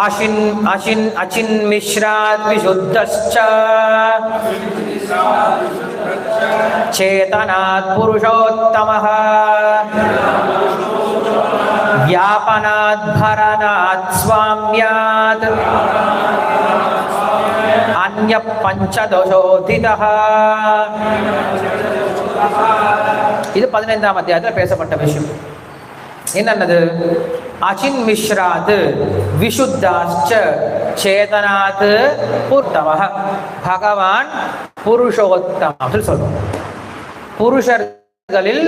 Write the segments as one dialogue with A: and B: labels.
A: अशिन अशिन अचिन मिश्रात् विशुद्धश्च चेतनात् पुरुषोत्तमः व्यापनात् भरणात् स्वाम्यात् अन्यपञ्चदशोधितः இது பதினைந்தாம் அத்தியாயத்தில் பேசப்பட்ட விஷயம் என்னென்னது அச்சின்மிஸ்ராத் விஷுத்தாச்ச சேதனாத் உத்தம பகவான் புருஷோத்தமம் சொல்லி சொல்றோம் புருஷர்களில்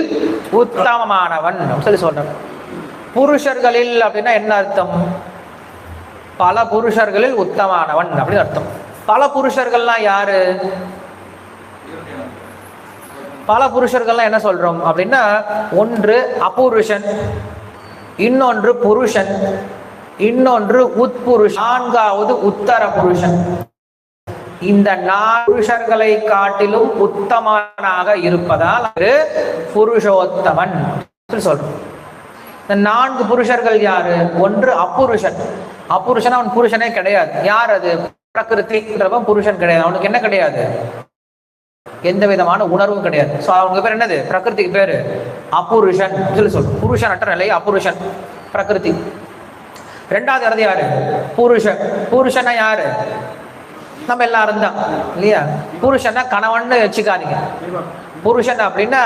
A: உத்தமமானவன் சொல்லி சொல்றார் புருஷர்களில் அப்படின்னா என்ன அர்த்தம் பல புருஷர்களில் உத்தமானவன் அப்படின்னு அர்த்தம் பல புருஷர்கள்லாம் யாரு பல புருஷர்கள்லாம் என்ன சொல்றோம் அப்படின்னா ஒன்று அபுருஷன் இன்னொன்று புருஷன் இன்னொன்று உட்புருஷ் நான்காவது உத்தர புருஷன். இந்த புருஷர்களை காட்டிலும் உத்தமனாக இருப்பதால் அவரு புருஷோத்தமன் சொல்றோம். இந்த நான்கு புருஷர்கள் யாரு? ஒன்று அப்புருஷன். அப்புருஷன் அவன் புருஷனே கிடையாது. யார் அது? பிரகிருதின்றவன் புருஷன் கிடையாது. அவனுக்கு என்ன கிடையாது? எந்த விதமான உணர்வும் கிடையாது. ஸோ அவங்க பேர் என்னது? பிரகிருதிக்கு பேர் அப்புருஷன் சொல்லி சொல் புருஷன் அற்ற நிலை அபுருஷன். பிரகிருதி. ரெண்டாவது இறது யாரு? புருஷன். புருஷனா யாரு? நம்ம எல்லாரும் தான் இல்லையா? புருஷனா கணவன்னு வச்சுக்காதீங்க. புருஷன் அப்படின்னா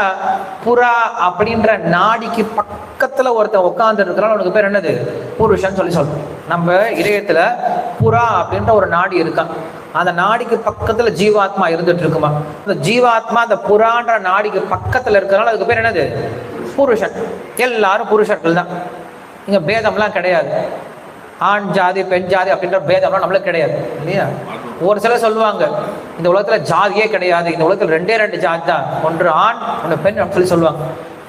A: புறா அப்படின்ற நாடிக்கு பக்கத்துல ஒருத்தன் உட்கார்ந்து இருக்கிறான். அவனுக்கு பேர் என்னது? புருஷன் சொல்லி சொல்றோம் நம்ம இதயத்துல புறா அப்படின்ற ஒரு நாடி இருக்கான் அந்த நாடிக்கு பக்கத்துல ஜீவாத்மா இருந்துட்டு இருக்குமா அந்த ஜீவாத்மா அந்த புறான்ற நாடிக்கு பக்கத்துல இருக்கிறனால அதுக்கு பேர் என்னது? புருஷன். எல்லாரும் புருஷர்கள் தான். இங்க பேதம்லாம் கிடையாது. ஆண் ஜாதி பெண் ஜாதி அப்படின்ற பேதம்லாம் நம்மளுக்கு கிடையாது இல்லையா? ஒரு சிலர் சொல்லுவாங்க இந்த உலகத்துல ஜாதியே கிடையாது. இந்த உலகத்துல ரெண்டே ரெண்டு ஜாதி தான். ஒன்று ஆண் ஒன்று பெண் அப்படின்னு சொல்லி சொல்லுவாங்க.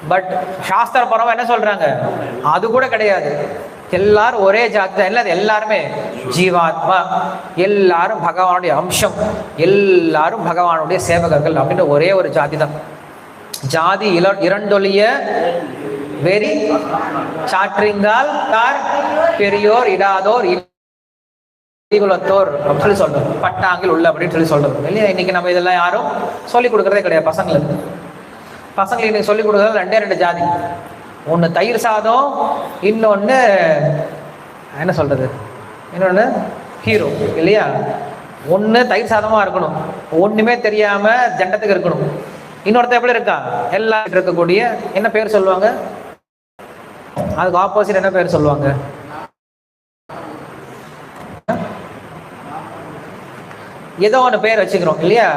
A: பட் சாஸ்திர பரமா என்ன சொல்றாங்க? அது கூட கிடையாது. எல்லாரும் ஒரே ஜாதி தான் இல்லை அது எல்லாருமே ஜீவாத்மா. எல்லாரும் பகவானுடைய அம்சம். எல்லாரும் பகவானுடைய சேவகர்கள் அப்படின்ற ஒரே ஒரு ஜாதி தான் ஜாதி இல இரண்டொழிய வெறி சாற்றிங்கால் தார் பெரியோர் இடாதோர் இகுலத்தோர் அப்படின்னு சொல்லி சொல்றோம் பட்டாங்கில் உள்ள அப்படின்னு சொல்லி சொல்றோம் இல்லையா? இன்னைக்கு நம்ம இதெல்லாம் யாரும் சொல்லிக் கொடுக்கறதே கிடையாது. பசங்களுக்கு. பசங்களுக்கு இன்னைக்கு சொல்லிக் கொடுக்கறது ரெண்டே ரெண்டு ஜாதி. ஒன்று தயிர் சாதம் இன்னொன்று என்ன சொல்றது? இன்னொன்று ஹீரோ இல்லையா? ஒன்று தயிர் சாதமாக இருக்கணும். ஒன்றுமே தெரியாம தண்டத்துக்கு இருக்கணும். இன்னொருத்த எப்படி இருக்கா? எல்லாம் இருக்கக்கூடிய என்ன பேர் சொல்லுவாங்க? அதுக்கு ஆப்போசிட் என்ன பேர் சொல்லுவாங்க? ஏதோ ஒன்று பேர் வச்சுக்கிறோம் இல்லையா?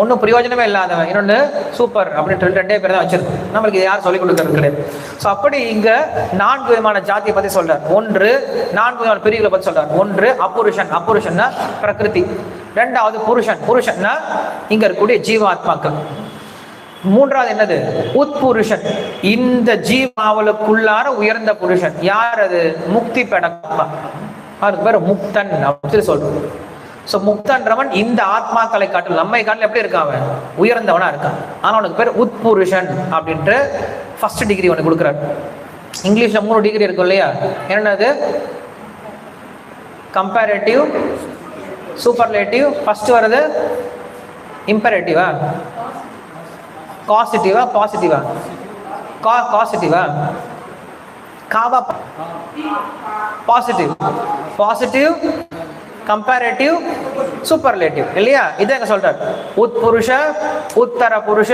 A: ஒன்றும் பிரயோஜனமே இல்லாதவன். இன்னொன்று சூப்பர் அப்படின்ட்டு ரெண்டே பேர் தான் வச்சிருக்கோம் நம்மளுக்கு இது யாரும் சொல்லிக் கொடுக்கறது கிடையாது. ஸோ அப்படி இங்கே நான்கு விதமான ஜாதியை பற்றி சொல்றார். ஒன்று நான்கு விதமான பிரிவுகளை பற்றி சொல்றார். ஒன்று அப்புருஷன். அப்புருஷன்னா பிரகிருதி. ரெண்டாவது புருஷன். புருஷன்னா இங்க இருக்கக்கூடிய ஜீவாத்மாக்கள். மூன்றாவது என்னது? உட்புருஷன். இந்த ஜீவாவலுக்குள்ளார உயர்ந்த புருஷன். யார் அது? முக்தி பெடமா அதுக்கு பேர் முக்தன் அப்படின்னு சொல்லி சொல்றோம். ஸோ முக்தன்றவன் இந்த ஆத்மாக்களை காட்டும் நம்மை காட்டில் எப்படி இருக்கான் அவன்? உயர்ந்தவனா இருக்கான். ஆனா அவனுக்கு பேர் உத்புருஷன் அப்படின்ட்டு ஃபர்ஸ்ட் டிகிரி அவனுக்கு கொடுக்குறாரு. இங்கிலீஷ்ல மூணு டிகிரி இருக்கும் இல்லையா? என்னது? கம்பேரேட்டிவ் சூப்பர்லேட்டிவ் ஃபர்ஸ்ட் வருது இம்பரேட்டிவா காசிட்டிவா பாசிட்டிவா கா காசிட்டிவா காவா பாசிட்டிவ் பாசிட்டிவ் கம்பேரேட்டிவ் சூப்பர்லேட்டிவ் இல்லையா? இதை என்ன சொல்றார் உத்புருஷ உத்தர புருஷ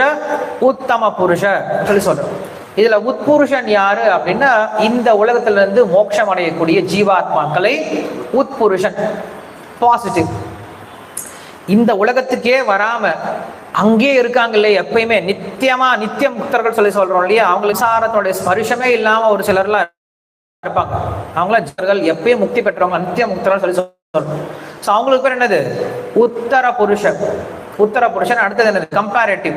A: உத்தம புருஷ சொல்லி சொல்றோம் இதுல உட்புருஷன் யாரு அப்படின்னா இந்த உலகத்துல இருந்து மோட்சம் அடையக்கூடிய ஜீவாத்மாக்களை உட்புருஷன் பாசிட்டிவ் இந்த உலகத்துக்கே வராம அங்கேயே இருக்காங்க இல்லையா எப்பயுமே? நித்தியமா நித்திய முக்தர்கள் சொல்லி சொல்றோம் இல்லையா? அவங்களுக்கு சாரத்தோடைய ஸ்பரிசமே இல்லாம ஒரு சிலர்லாம் இருப்பாங்க. அவங்களாம் ஜர்கள் எப்பயும் முக்தி பெற்றவங்க நித்திய முக்தர்கள் சொல்லி சொல்றோம் ஸோ அவங்களுக்கு பேர் என்னது? உத்தர புருஷன். உத்தர புருஷன் அடுத்தது என்னது? கம்பேரேட்டிவ்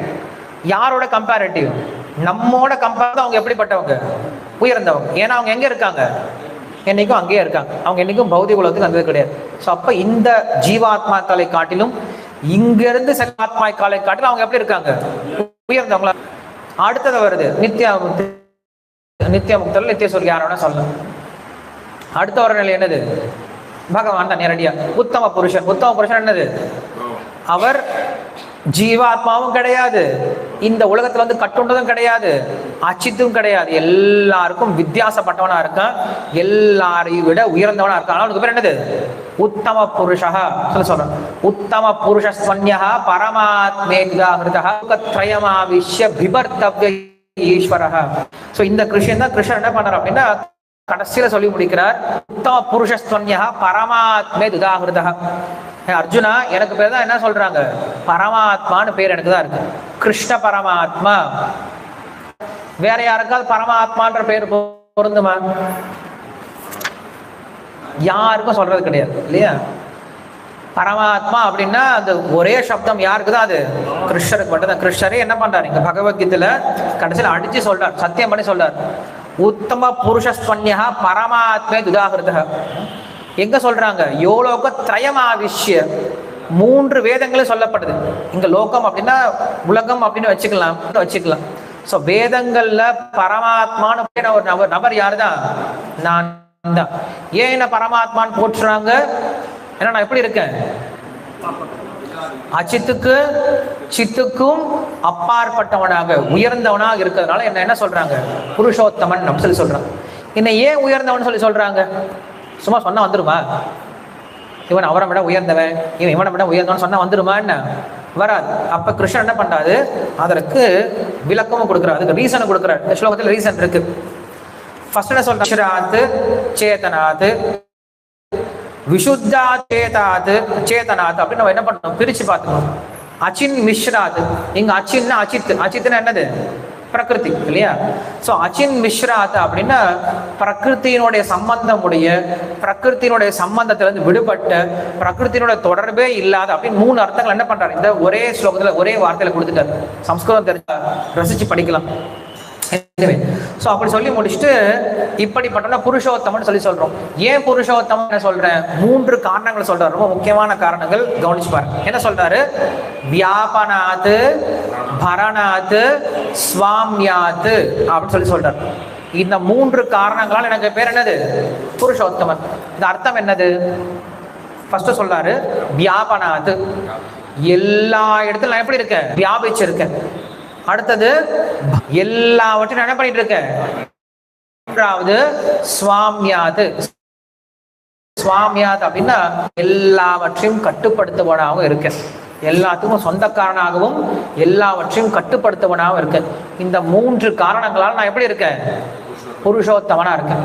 A: யாரோட கம்பேரேட்டிவ் நம்மோட கம்பேர் அவங்க எப்படிப்பட்டவங்க? உயர்ந்தவங்க. ஏன்னா அவங்க எங்கே இருக்காங்க? என்னைக்கும் அங்கேயே இருக்காங்க. அவங்க என்னைக்கும் பௌதிக உலகத்துக்கு வந்தது கிடையாது. ஸோ அப்போ இந்த ஜீவாத்மாக்களை காட்டிலும் இங்கிருந்து சில ஆத்மாக்களை காட்டிலும் அவங்க எப்படி இருக்காங்க? உயர்ந்தவங்களா? அடுத்தது வருது. நித்யா முக்தி. நித்திய நித்திய யாரோட சொல்லலாம் அடுத்த வர நிலை என்னது? பகவான் தான் நேரடியா. உத்தம புருஷன். உத்தம புருஷன் என்னது? அவர் ஜீவாத்மாவும் கிடையாது. இந்த உலகத்துல வந்து கட்டுண்டதும் கிடையாது. அச்சித்தும் கிடையாது. எல்லாருக்கும் வித்தியாசப்பட்டவனா இருக்கான். எல்லாரையும் விட உயர்ந்தவனா இருக்கான். அவனுக்கு பேர் என்னது? உத்தம புருஷா சொல்ல சொல்றேன். உத்தம புருஷ ஸ்வன்யா பரமாத்மேதாகிருதா திரயமாவிஷ்ய பிபர்த்தவ்ய ஈஸ்வரஹ. சோ இந்த கிருஷ்ணன் தான் கிருஷ்ணன் என்ன பண்றார் அப்படின்னா கடைசியில சொல்லி முடிக்கிறார். உத்தம புருஷஸ்துவன்யா பரமாத்மே துதாகிருதா அர்ஜுனா எனக்கு பேர் தான் என்ன சொல்றாங்க? பரமாத்மான்னு பேர் எனக்கு தான் இருக்கு. கிருஷ்ண பரமாத்மா. வேற யாருக்காவது பரமாத்மான்ற பேர் பொருந்துமா? யாருக்கும் சொல்றது கிடையாது இல்லையா? பரமாத்மா அப்படின்னா அந்த ஒரே சப்தம் யாருக்கு தான் அது? கிருஷ்ணருக்கு மட்டும்தான். கிருஷ்ணரே என்ன பண்றாரு? இங்க பகவத்கீதையில கடைசியில் அடிச்சு சொல்றார். சத்தியம் பண்ணி சொல்றார். உத்தம புருஷஸ்வன்யா பரமாத்மே துதாகிருத எங்க சொல்றாங்க? யோலோக திரயமாவிஷ்ய. மூன்று வேதங்களும் சொல்லப்படுது. இங்க லோகம் அப்படின்னா உலகம் அப்படின்னு வச்சுக்கலாம் வச்சுக்கலாம். ஸோ வேதங்கள்ல பரமாத்மான்னு ஒரு நபர் நபர் யாரு தான் நான் தான். ஏன் என்ன பரமாத்மான்னு போட்டுறாங்க ஏன்னா நான் எப்படி இருக்கேன்? அச்சித்துக்கு சித்துக்கும் அப்பாற்பட்டவனாக உயர்ந்தவனாக இருக்கிறதுனால என்ன என்ன சொல்றாங்க? புருஷோத்தமன் நம்ம சொல்லி சொல்றாங்க. என்ன ஏன் உயர்ந்தவன் சொல்லி சொல்றாங்க? சும்மா சொன்னா வந்துருமா? இவன் அவரை விட உயர்ந்தவன் இவன் இவனை விட உயர்ந்தவன் சொன்னா வந்துருமா என்ன? வராது. அப்ப கிருஷ்ணன் என்ன பண்றாரு அதற்கு விளக்கமும் கொடுக்குறாரு. அதுக்கு ரீசனும் கொடுக்குறாரு. இந்த ஸ்லோகத்தில் ரீசன் இருக்கு. ஃபர்ஸ்ட் என்ன சொல்றாரு? சேதனாத் விசுத்தா சேதாது சேதனாத் அப்படின்னு நம்ம என்ன பண்ணணும்? பிரிச்சு பார்த்துக்கணும். அச்சின் மிஸ்ராது இங்க அச்சின்னா அச்சித்து. அச்சித்துன்னு என்னது? பிரகிருதி இல்லையா? சோ அச்சின் மிஸ்ராத் அப்படின்னா பிரகிருத்தினுடைய சம்பந்தம் உடைய பிரகிருத்தினுடைய சம்பந்தத்துல இருந்து விடுபட்ட பிரகிருத்தினுடைய தொடர்பே இல்லாத அப்படின்னு மூணு அர்த்தங்கள் என்ன பண்றாரு? இந்த ஒரே ஸ்லோகத்துல ஒரே வார்த்தையில கொடுத்துட்டாரு. சம்ஸ்கிருதம் தெரிஞ்சா ரசிச்சு படிக்கலாம். ஸோ அப்படி சொல்லி முடிச்சுட்டு இப்படிப்பட்ட புருஷோத்தமன் சொல்லி சொல்றோம். ஏன் புருஷோத்தமன் சொல்றேன்? மூன்று காரணங்கள் சொல்றாரு. ரொம்ப முக்கியமான காரணங்கள் கவனிச்சுப்பாரு என்ன சொல்றாரு? வியாபனாத்து பரணாத்து சுவாமியாத்து அப்படின்னு சொல்லி சொல்றாரு. இந்த மூன்று காரணங்களால் எனக்கு பேர் என்னது? புருஷோத்தமன். இந்த அர்த்தம் என்னது? ஃபர்ஸ்ட் சொல்றாரு வியாபனாத்து. எல்லா இடத்துல நான் எப்படி இருக்கேன்? வியாபிச்சிருக்கேன். அடுத்தது எல்லாவற்றையும் நான் என்ன பண்ணிட்டு இருக்கேன் மூன்றாவது சுவாமியாது. அப்படின்னா எல்லாவற்றையும் கட்டுப்படுத்துவனாகவும் இருக்கு எல்லாத்துக்கும் சொந்தக்காரனாகவும் எல்லாவற்றையும் கட்டுப்படுத்துவனாகவும் இருக்கு இந்த மூன்று காரணங்களால் நான் எப்படி இருக்கேன்? புருஷோத்தமனா இருக்கேன்.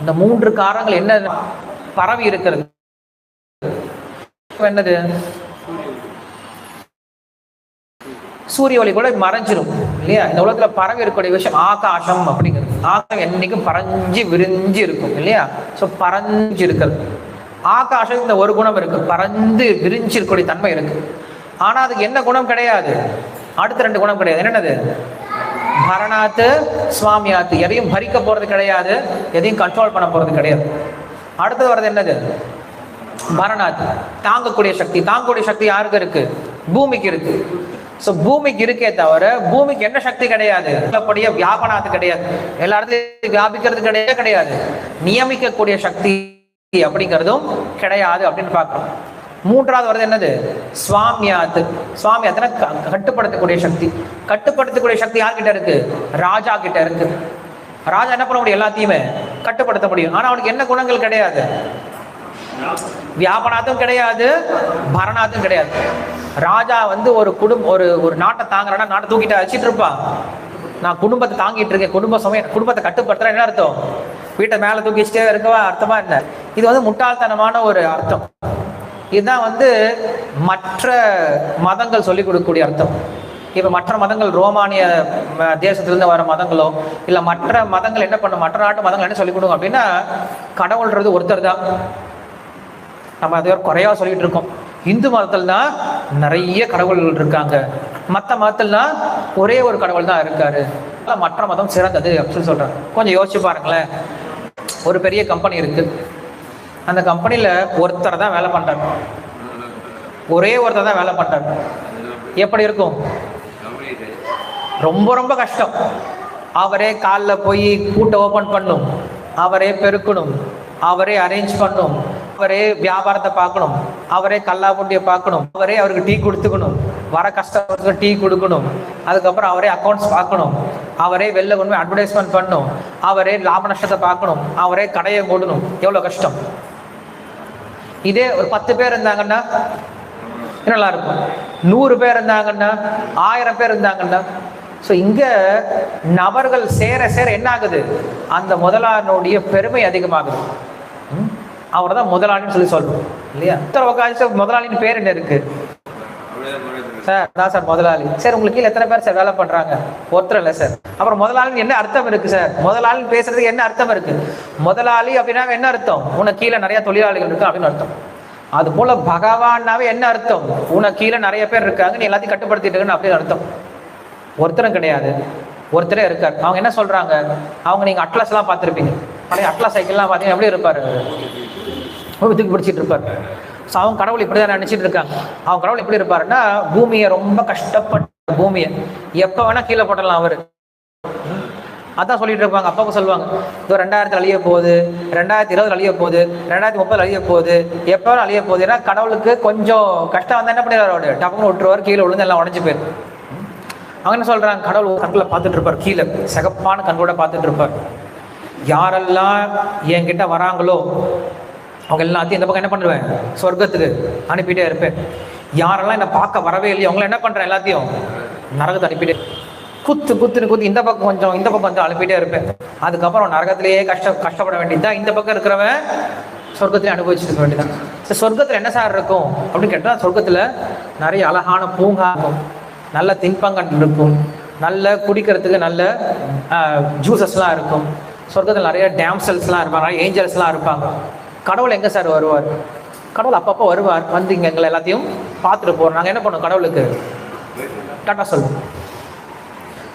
A: இந்த மூன்று காரணங்கள் என்ன? பரவி இருக்கிறது. என்னது? சூரிய ஒளி கூட மறைஞ்சிரும் இல்லையா? இந்த உலகத்துல பறவை இருக்கக்கூடிய விஷயம் ஆகாசம் அப்படிங்கிறது. ஆகாசம் என்னைக்கும் பறஞ்சு விரிஞ்சு இருக்கும் இல்லையா? ஸோ பறஞ்சு இருக்கிறது. ஆகாசம் இந்த ஒரு குணம் இருக்கு. பறந்து விரிஞ்சு இருக்கக்கூடிய தன்மை இருக்கு. ஆனா அதுக்கு என்ன குணம் கிடையாது? அடுத்த ரெண்டு குணம் கிடையாது. என்னென்னது? பரணாத்து சுவாமியாத்து எதையும் பறிக்க போறது கிடையாது. எதையும் கண்ட்ரோல் பண்ண போறது கிடையாது. அடுத்தது வர்றது என்னது? பரணாத் தாங்கக்கூடிய சக்தி. தாங்கக்கூடிய சக்தி யாருக்கு இருக்கு? பூமிக்கு இருக்கு. ஸோ பூமிக்கு இருக்கே தவிர பூமிக்கு என்ன சக்தி கிடையாது? சொல்லக்கூடிய வியாபனாத்து கிடையாது. எல்லா இடத்துலையும் வியாபிக்கிறது கிடையவே கிடையாது. நியமிக்கக்கூடிய சக்தி அப்படிங்கிறதும் கிடையாது அப்படின்னு பார்க்கணும் மூன்றாவது வருது என்னது? சுவாமியாத்து. சுவாமியாத்துனா க- கட்டுப்படுத்தக்கூடிய சக்தி. கட்டுப்படுத்தக்கூடிய சக்தி யார்கிட்ட இருக்கு? ராஜா கிட்ட இருக்கு. ராஜா என்ன பண்ண முடியும்? எல்லாத்தையுமே கட்டுப்படுத்த முடியும். ஆனா அவனுக்கு என்ன குணங்கள் கிடையாது? வியாபனாத்தும் கிடையாது பரணாத்தும் கிடையாது. ராஜா வந்து ஒரு குடும்பம் ஒரு ஒரு நாட்டை தாங்குறேன்னா நாட்டை தூக்கிட்டு வச்சிட்டு இருப்பான். நான் குடும்பத்தை தாங்கிட்டு இருக்கேன் குடும்ப சமயம் குடும்பத்தை கட்டுப்படுத்துறேன் என்ன அர்த்தம்? வீட்டை மேலே தூக்கி வச்சுட்டே இருக்கவா அர்த்தமா என்ன? இது வந்து முட்டாள்தனமான ஒரு அர்த்தம். இதுதான் வந்து மற்ற மதங்கள் சொல்லிக் கொடுக்கக்கூடிய அர்த்தம். இப்போ மற்ற மதங்கள் ரோமானிய தேசத்திலிருந்து வர மதங்களோ இல்லை மற்ற மதங்கள் என்ன பண்ணும் மற்ற நாட்டு மதங்கள் என்ன சொல்லிக் கொடுங்க அப்படின்னா கடவுள்ன்றது ஒருத்தர் தான் நம்ம அதை குறையா சொல்லிட்டு இருக்கோம். இந்து மதத்தில் தான் நிறைய கடவுள்கள் இருக்காங்க. மற்ற மதத்தில்னா ஒரே ஒரு கடவுள் தான் இருக்காரு. மற்ற மதம் சிறந்தது அப்படின்னு சொல்றாங்க. கொஞ்சம் யோசிச்சு பாருங்களேன். ஒரு பெரிய கம்பெனி இருக்கு. அந்த கம்பெனியில் ஒருத்தர் தான் வேலை பண்றாரு. ஒரே ஒருத்தர் தான் வேலை பண்றாரு. எப்படி இருக்கும்? ரொம்ப ரொம்ப கஷ்டம். அவரே காலில் போய் கூட்டை ஓபன் பண்ணும். அவரே பெருக்கணும். அவரே அரேஞ்ச் பண்ணும். அவரே வியாபாரத்தை பார்க்கணும். அவரே கல்லா புண்டியை பார்க்கணும். அவரே அவருக்கு டீ கொடுத்துக்கணும். வர கஸ்டமருக்கு டீ கொடுக்கணும். அதுக்கப்புறம் அவரே அக்கௌண்ட்ஸ் பார்க்கணும். அவரே வெளில கொண்டு போய் அட்வர்டைஸ்மெண்ட் பண்ணணும். அவரே லாப நஷ்டத்தை பார்க்கணும். அவரே கடையை போடணும் எவ்வளவு கஷ்டம்? இதே ஒரு பத்து பேர் இருந்தாங்கன்னா நல்லா இருக்கும். நூறு பேர் இருந்தாங்கன்னா ஆயிரம் பேர் இருந்தாங்கன்னா ஸோ இங்க நபர்கள் சேர சேர என்ன ஆகுது? அந்த முதலாளனுடைய பெருமை அதிகமாகுது. அவர் தான் முதலாளின்னு சொல்லி சொல்றோம். இல்லையா? உத்தரவகாச முதலாளின்னு பேர் என்ன இருக்கு? சார் தான் சார் முதலாளி. சார் உங்களுக்கு கீழே எத்தனை பேர் சார் வேலை பண்றாங்க? ஒருத்தர் இல்லை சார். அப்புறம் முதலாளின்னு என்ன அர்த்தம் இருக்கு சார்? முதலாளின்னு பேசுறதுக்கு என்ன அர்த்தம் இருக்கு? முதலாளி அப்படின்னா என்ன அர்த்தம்? உனக்கு கீழே நிறைய தொழிலாளிகள் இருக்கு அப்படின்னு அர்த்தம். அது போல பகவான்னாவே என்ன அர்த்தம்? உனக்கு கீழே நிறைய பேர் இருக்காங்க நீ எல்லாத்தையும் கட்டுப்படுத்திட்டு அப்படின்னு அர்த்தம். ஒருத்தரும் கிடையாது. ஒருத்தரே இருக்கார். அவங்க என்ன சொல்றாங்க? அவங்க நீங்க அட்லஸ் எல்லாம் பார்த்துருப்பீங்க. பழைய அட்லஸ் சைக்கிள்லாம் பார்த்தீங்கன்னா எப்படி இருப்பாரு? தூக்கி பிடிச்சிட்டு இருப்பார். ஸோ அவங்க கடவுள் இப்படி தான் நினச்சிட்டு இருக்காங்க. அவங்க கடவுள் எப்படி இருப்பாருன்னா பூமியை ரொம்ப கஷ்டப்பட்ட பூமியை. எப்போ வேணா கீழே போட்டலாம் அவர். அதான் சொல்லிட்டு இருப்பாங்க. அப்பாவுக்கு சொல்லுவாங்க இதோ ரெண்டாயிரத்தி அழிய போகுது ரெண்டாயிரத்தி இருபது அழிய போகுது ரெண்டாயிரத்தி முப்பது அழிய போகுது. எப்போ அழிய போகுது. ஏன்னா கடவுளுக்கு கொஞ்சம் கஷ்டம் வந்தா என்ன பண்ணிடுவார் அவரு? டப்புன்னு விட்டுருவார் கீழே விழுந்து எல்லாம் உடஞ்சு போயிரு அவங்க என்ன சொல்றாங்க? கடவுள் கண்களை பார்த்துட்டு இருப்பார் கீழே. சிகப்பான கண்களோட பார்த்துட்டு இருப்பார். யாரெல்லாம் என்கிட்ட வராங்களோ அவங்க எல்லாத்தையும் இந்த பக்கம் என்ன பண்ணுவேன்? சொர்க்கத்துக்கு அனுப்பிட்டே இருப்பேன். யாரெல்லாம் என்னை பார்க்க வரவே இல்லையோ அவங்கள என்ன பண்றேன் எல்லாத்தையும்? நரகத்தை அனுப்பிட்டே குத்து குத்துன்னு குத்து இந்த பக்கம் கொஞ்சம் இந்த பக்கம் கொஞ்சம் அனுப்பிட்டே இருப்பேன். அதுக்கப்புறம் நரகத்திலேயே கஷ்ட கஷ்டப்பட வேண்டியதுதான் இந்த பக்கம் இருக்கிறவன் சொர்க்கத்திலே அனுபவிச்சிருக்க வேண்டியதான் சொர்க்கத்தில் என்ன சார் இருக்கும்? அப்படின்னு கேட்டால் சொர்க்கத்தில் நிறைய அழகான பூங்கா இருக்கும். நல்ல தின்பங்கள் இருக்கும். நல்ல குடிக்கிறதுக்கு நல்ல ஜூசஸ்லாம் இருக்கும். சொர்க்கத்தில் நிறைய டேம்சல்ஸ்லாம் இருப்பாங்க. நிறைய ஏஞ்சல்ஸ்லாம் இருப்பாங்க. கடவுள் எங்கே சார் வருவார்? கடவுள் அப்பப்போ வருவார். வந்து இங்கே எங்களை எல்லாத்தையும் பார்த்துட்டு போகிறோம் நாங்கள் என்ன பண்ணுவோம் கடவுளுக்கு? டாட்டா சொல்லுவோம்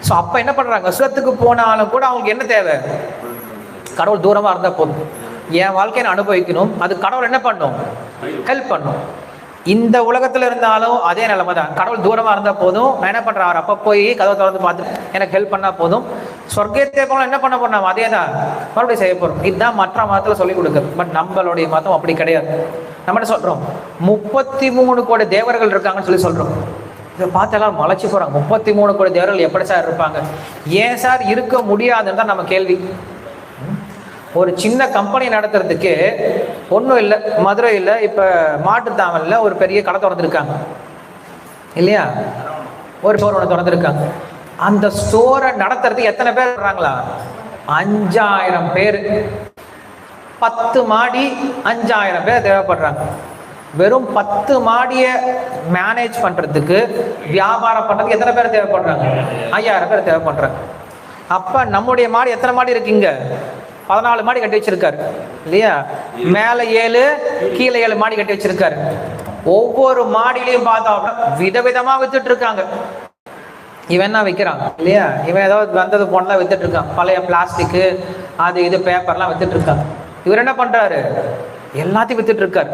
A: ஸோ அப்போ என்ன பண்ணுறாங்க சுகத்துக்கு போனாலும் கூட அவங்களுக்கு என்ன தேவை? கடவுள் தூரமாக இருந்தால் போதும். என் வாழ்க்கையை அனுபவிக்கணும். அது கடவுள் என்ன பண்ணும்? ஹெல்ப் பண்ணும். இந்த உலகத்தில் இருந்தாலும் அதே நிலைமை தான் கடவுள் தூரமாக இருந்தால் போதும். நான் என்ன பண்ணுறேன் அவர் அப்போ போய் கதவை திறந்து பார்த்து எனக்கு ஹெல்ப் பண்ணால் போதும். சொர்க்கத்தை போல என்ன பண்ண போறோம் அதே தான். மறுபடியும் செய்ய போறோம். இதுதான் மற்ற மதத்துல சொல்லி கொடுக்குது பட் நம்மளுடைய மதம் அப்படி கிடையாது. நம்ம சொல்றோம்? முப்பத்தி மூணு கோடி தேவர்கள் இருக்காங்கன்னு சொல்லி சொல்றோம். இதை பார்த்து எல்லாரும் மலைச்சு போறாங்க. முப்பத்தி மூணு கோடி தேவர்கள் எப்படி சார் இருப்பாங்க? ஏன் சார் இருக்க முடியாதுன்னு தான் நம்ம கேள்வி. ஒரு சின்ன கம்பெனி நடத்துறதுக்கு ஒன்றும் இல்லை. மதுரையில் இப்போ மாட்டுத்தாவலில் ஒரு பெரிய கடை திறந்துருக்காங்க. இல்லையா? ஒரு போர் ஒன்று திறந்துருக்காங்க. அந்த ஸ்டோரை நடத்துறதுக்கு எத்தனை பேர் வர்றாங்களா? அஞ்சாயிரம் பேர். பத்து மாடி அஞ்சாயிரம் பேர் தேவைப்படுறாங்க. வெறும் பத்து மாடியை மேனேஜ் பண்ணுறதுக்கு வியாபாரம் பண்ணுறதுக்கு எத்தனை பேர் தேவைப்படுறாங்க? ஐயாயிரம் பேர் தேவைப்படுறாங்க. அப்போ நம்முடைய மாடி எத்தனை மாடி இருக்குங்க பதினாலு மாடி கட்டி வச்சிருக்காரு. இல்லையா? மேலே ஏழு கீழே ஏழு மாடி கட்டி வச்சிருக்காரு. ஒவ்வொரு மாடியிலையும் பார்த்தா விதவிதமா வித்துட்டு இருக்காங்க. இவன் தான் விற்கிறான் இல்லையா? இவன் ஏதோ வந்தது போனதான் வித்துட்டு இருக்கான் பழைய பிளாஸ்டிக்கு அது இது பேப்பர்லாம் வித்துட்டு இருக்காங்க இவர் என்ன பண்றாரு? எல்லாத்தையும் வித்துட்டு இருக்காரு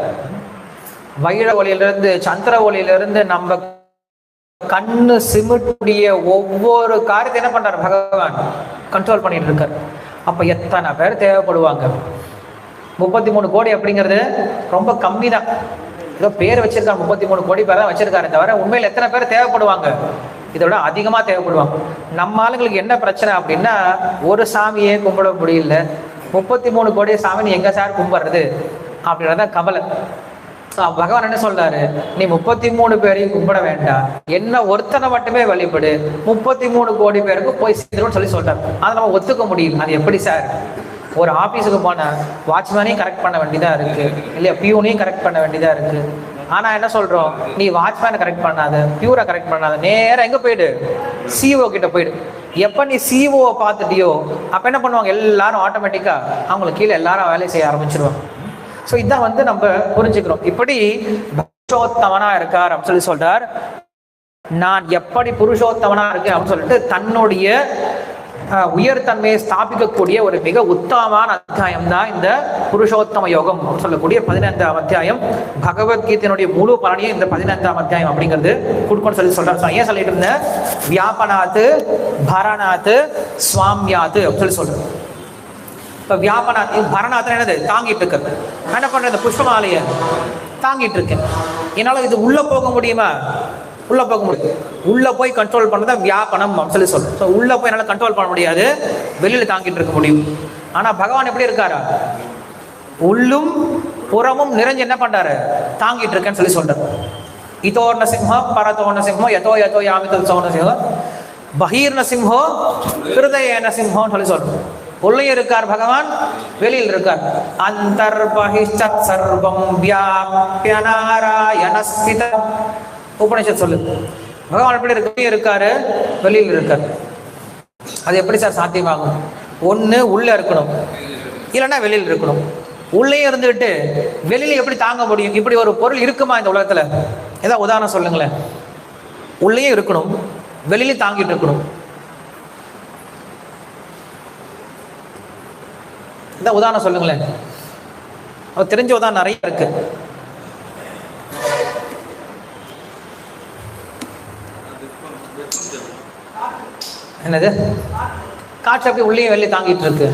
A: வைர ஒளியிலிருந்து சந்திர ஒளியிலிருந்து நம்ம கண்ணு சிமிட்டுடைய ஒவ்வொரு காரியத்தை என்ன பண்றாரு? பகவான் கண்ட்ரோல் பண்ணிட்டு இருக்காரு அப்ப எத்தனை பேர் தேவைப்படுவாங்க? முப்பத்தி மூணு கோடி அப்படிங்கிறது ரொம்ப கம்மி தான் ஏதோ பேர் வச்சிருக்காங்க. முப்பத்தி மூணு கோடி பேர் தான் வச்சிருக்காரு தவிர உண்மையில் எத்தனை பேர் தேவைப்படுவாங்க? இதை விட அதிகமாக தேவைப்படுவாங்க. நம்ம ஆளுங்களுக்கு என்ன பிரச்சனை அப்படின்னா ஒரு சாமியே கும்பிட முடியல. முப்பத்தி மூணு கோடி சாமி எங்கே சார் கும்பிட்றது? அப்படின்றத கவலை. பகவான் என்ன சொல்றாரு? நீ முப்பத்தி மூணு பேரையும் கும்பிட வேண்டாம். என்ன ஒருத்தனை மட்டுமே வழிபடு. முப்பத்தி மூணு கோடி பேருக்கு போய் சேர்ந்துருன்னு சொல்லி சொல்றாரு. அதை நம்ம ஒத்துக்க முடியும் அது எப்படி சார் ஒரு ஆபீஸுக்கு போன வாட்ச்மேனையும் கரெக்ட் பண்ண வேண்டியதா இருக்கு. இல்லையா பியூனையும் கரெக்ட் பண்ண வேண்டியதா இருக்கு. ஆனா என்ன சொல்றோம்? நீ வாட்ச்மேனை கரெக்ட் பண்ணாத பியூரை கரெக்ட் பண்ணாத நேரம் எங்க போயிடு? சிஓ கிட்ட போயிடு. எப்ப நீ சிஓ பார்த்துட்டியோ அப்ப என்ன பண்ணுவாங்க? எல்லாரும் ஆட்டோமேட்டிக்கா அவங்களுக்கு கீழே எல்லாரும் வேலை செய்ய ஆரம்பிச்சிருவாங்க. ஸோ இதான் வந்து நம்ம புரிஞ்சுக்கிறோம். இப்படி புருஷோத்தவனா இருக்கார் அப்படின்னு சொல்லி சொல்றார். நான் எப்படி புருஷோத்தவனா இருக்கேன் அப்படின்னு சொல்லிட்டு தன்னுடைய உயர்தன்மையை ஸ்தாபிக்கக்கூடிய ஒரு மிக உத்தமமான அத்தியாயம் தான் இந்த புருஷோத்தம யோகம் அப்படின்னு சொல்லக்கூடிய பதினைந்தாம் அத்தியாயம். பகவத்கீதையினுடைய முழு பலனையும் இந்த பதினைந்தாம் அத்தியாயம் அப்படிங்கிறது கொடுக்கணும்னு சொல்லி சொல்றாரு. ஏன் சொல்லிட்டு இருந்தேன்? வியாபனாத்து பரநாத்து சுவாமியாத்து அப்படின்னு சொல்லி சொல்றேன் இப்போ வியாபனா பரணாத்திரம் என்னது? தாங்கிட்டு இருக்கிறது என்ன பண்ணுறது இந்த புஷ்பமாலையை தாங்கிட்டு இருக்கேன். என்னால் இது உள்ள போக முடியுமா? உள்ள போக முடியுது. உள்ள போய் கண்ட்ரோல் பண்ணதா வியாபனம் சொல்லி சொல்லும் ஸோ உள்ள போய் என்னால் கண்ட்ரோல் பண்ண முடியாது. வெளியில தாங்கிட்டு இருக்க முடியும். ஆனா பகவான் எப்படி இருக்காரா? உள்ளும் புறமும் நிறைஞ்சு என்ன பண்றாரு? தாங்கிட்டு இருக்கேன்னு சொல்லி சொல்றாரு. இதோர்ண சிம்ஹம் பரதோர்ண சிம்ஹம் யதோ எதோ யாமிதோ சோர்ண சிம்ஹம் பகீர்ண சிம்ஹோ ஹிருதயன சிம்ஹோன்னு சொல்லி சொல்கிறோம் உள்ளே இருக்கார் பகவான் வெளியில் இருக்கார். அந்தர்பகிஷ்டத் சர்வம் வியாபிய நாராயணஸ்திதம் உபநிஷத் சொல்லுது பகவான் எப்படி இருக்கு? இருக்காரு வெளியில் இருக்கார். அது எப்படி சார் சாத்தியமாகும்? ஒன்று உள்ளே இருக்கணும். இல்லைன்னா வெளியில் இருக்கணும். உள்ளே இருந்துக்கிட்டு வெளியில் எப்படி தாங்க முடியும்? இப்படி ஒரு பொருள் இருக்குமா இந்த உலகத்தில்? ஏதாவது உதாரணம் சொல்லுங்களேன். உள்ளேயும் இருக்கணும் வெளியிலையும் தாங்கிட்டு இருக்கணும். இந்த உதாரணம் சொல்லுங்களேன். அது தெரிஞ்ச உதாரணம் நிறைய இருக்குது என்னது? காற்று அப்படி உள்ளேயும் வெளியே தாங்கிட்டு இருக்கு.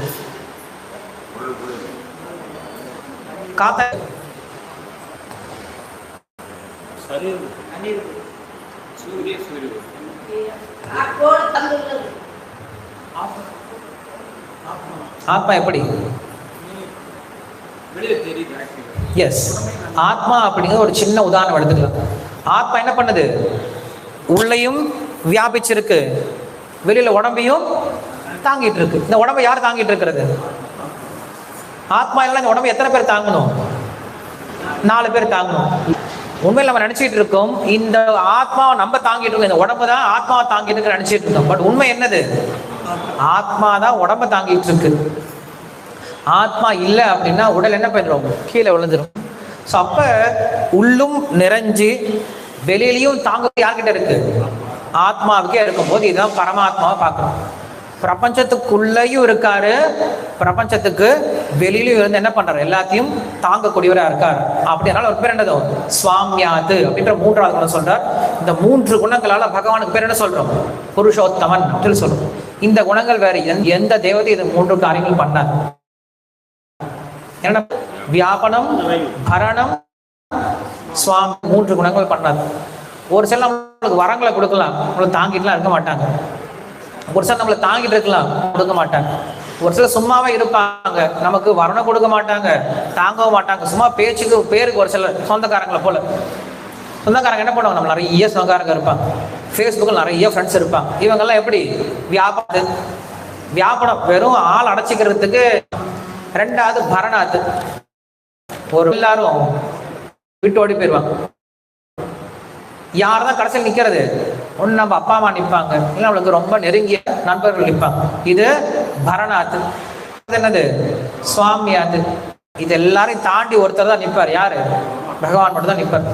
A: காத்த ஆத்மா எப்படி? எஸ் ஆத்மா அப்படிங்கிற ஒரு சின்ன உதாரணம் எடுத்துக்கலாம். ஆத்மா என்ன பண்ணுது? உள்ளேயும் வியாபிச்சிருக்கு. வெளியில உடம்பையும் தாங்கிட்டு இருக்கு. இந்த உடம்பை யார் தாங்கிட்டு இருக்கிறது? ஆத்மா இல்லைன்னா இந்த உடம்பை எத்தனை பேர் தாங்கணும்? நாலு பேர் தாங்கணும். உண்மையில் நம்ம நினைச்சிட்டு இருக்கோம் இந்த ஆத்மாவை நம்ம தாங்கிட்டு இருக்கோம். இந்த உடம்பு தான் ஆத்மாவை தாங்கிட்டு இருக்கு நினைச்சிட்டு இருக்கோம். பட் உண்மை என்னது? ஆத்மா தான் உடம்ப தாங்கிட்டு இருக்கு. ஆத்மா இல்லை அப்படின்னா உடல் என்ன பண்ணிடும் கீழே விழுந்துடும் ஸோ அப்ப உள்ளும் நிறைஞ்சு வெளியிலையும் தாங்க யார்கிட்ட இருக்கு? ஆத்மாவுக்கே இருக்கும்போது இதுதான் பரமாத்மாவை பார்க்கணும். பிரபஞ்சத்துக்குள்ளேயும் இருக்காரு. பிரபஞ்சத்துக்கு வெளியிலும் இருந்து என்ன பண்றாரு? எல்லாத்தையும் தாங்கக்கூடியவரா இருக்காரு. அப்படினால ஒரு பேர் என்னது? சுவாமியாது அப்படின்ற மூன்றாவது குணம் சொல்றார். இந்த மூன்று குணங்களால பகவானுக்கு பேர் என்ன சொல்றோம்? புருஷோத்தமன் அப்படின்னு சொல்றோம். இந்த குணங்கள் வேற எந்த- எந்த தேவதை இது மூன்று காரியங்கள் பண்ணார் என்ன வியாபனம் பரணம் சுவாமி மூன்று குணங்கள் பண்ணார் ஒரு சில நம்மளுக்கு வரங்களை கொடுக்கலாம். உங்களை தாங்கிட்டுலாம் இருக்க மாட்டாங்க. ஒரு சில நம்மளை தாங்கிட்டு இருக்கலாம் கொடுக்க மாட்டாங்க. ஒரு சில சும்மாவே இருப்பாங்க. நமக்கு வரணம் கொடுக்க மாட்டாங்க தாங்கவும் மாட்டாங்க. சும்மா பேச்சுக்கு பேருக்கு ஒரு சில சொந்தக்காரங்களை போல. சொந்தக்காரங்க என்ன பண்ணுவாங்க? நம்ம நிறைய சொந்தக்காரங்க இருப்பாங்க. ஃபேஸ்புக்கில் நிறைய ஃப்ரெண்ட்ஸ் இருப்பாங்க. இவங்கெல்லாம் எப்படி? வியாபாரம் வியாபாரம் வெறும் ஆள் அடைச்சிக்கிறதுக்கு ரெண்டாவது பரணாத்து ஒரு எல்லாரும் விட்டு ஓடி போயிடுவாங்க யார் தான் கடைசியில் நிற்கிறது ஒன்று நம்ம அப்பா அம்மா நிற்பாங்க இல்லை நம்மளுக்கு ரொம்ப நெருங்கிய நண்பர்கள் நிற்பாங்க இது பரணாத்து இது என்னது? சுவாமியாது இது எல்லாரையும் தாண்டி ஒருத்தர் தான் நிற்பார் யார்? பகவான் மட்டும் தான் நிற்பார்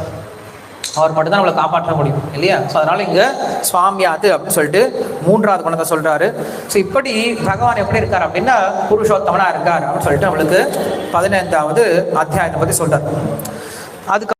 A: அவர் மட்டும் தான் நம்மளை காப்பாற்ற முடியும். இல்லையா? ஸோ அதனால இங்க சுவாமியாது அப்படின்னு சொல்லிட்டு மூன்றாவது குணத்தை சொல்றாரு. ஸோ இப்படி பகவான் எப்படி இருக்கார் அப்படின்னா புருஷோத்தமனா இருக்கார் அப்படின்னு சொல்லிட்டு நம்மளுக்கு பதினைந்தாவது அத்தியாயத்தை பத்தி சொல்றாரு. அதுக்கு